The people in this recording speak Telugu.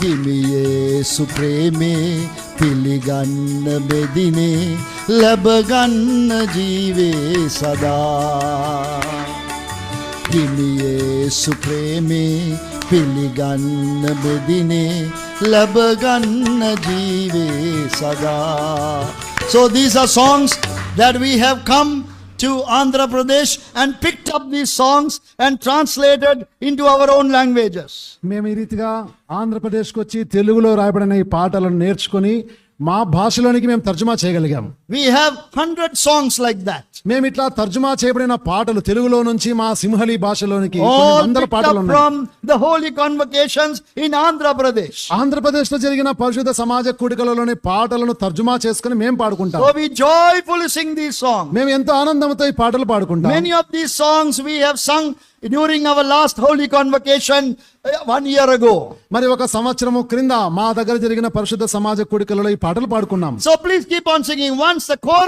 හිමියේසු ප්‍රේමේ පිළිගන්න බෙදිනේ ලැබගන්න ජීවේ සදා හිමියේසු ප්‍රේමේ පිළිගන්න බෙදිනේ ලැබගන්න ජීවේ සදා So these are songs that we have come to Andhra Pradesh and picked up these songs and translated into our own languages. మేము ఈ రీతిగా ఆంధ్రప్రదేశ్కి వచ్చి తెలుగులో రాయబడిన ఈ పాటలను నేర్చుకొని మా భాషలోనికి మేము తర్జుమా చేయగలిగాం. We have hundred songs like that మేము ఇట్లా తర్జుమా చేయబడిన పాటలు తెలుగులో నుంచి మా సింహలి భాషలోనికి అందరి హోలీ కన్వకేషన్స్ ఇన్ ఆంధ్రప్రదేశ్ ఆంధ్రప్రదేశ్లో జరిగిన పరిశుద్ధ సమాజ కూడికలలోని పాటలను తర్జుమా చేసుకుని మేము పాడుకుంటాం. We joyful sing this song మేము ఎంతో ఆనందంతో ఈ పాటలు పాడుకుంటాం. Many of this songs we have sung during our last holy convocation uh, one year ago. మరి ఒక సంవత్సరము క్రింద మా దగ్గర జరిగిన పరిశుద్ధ సమాజ కూడికలలో ఈ పాటలు పాడుకున్నాం So please keep on singing. Once the chorus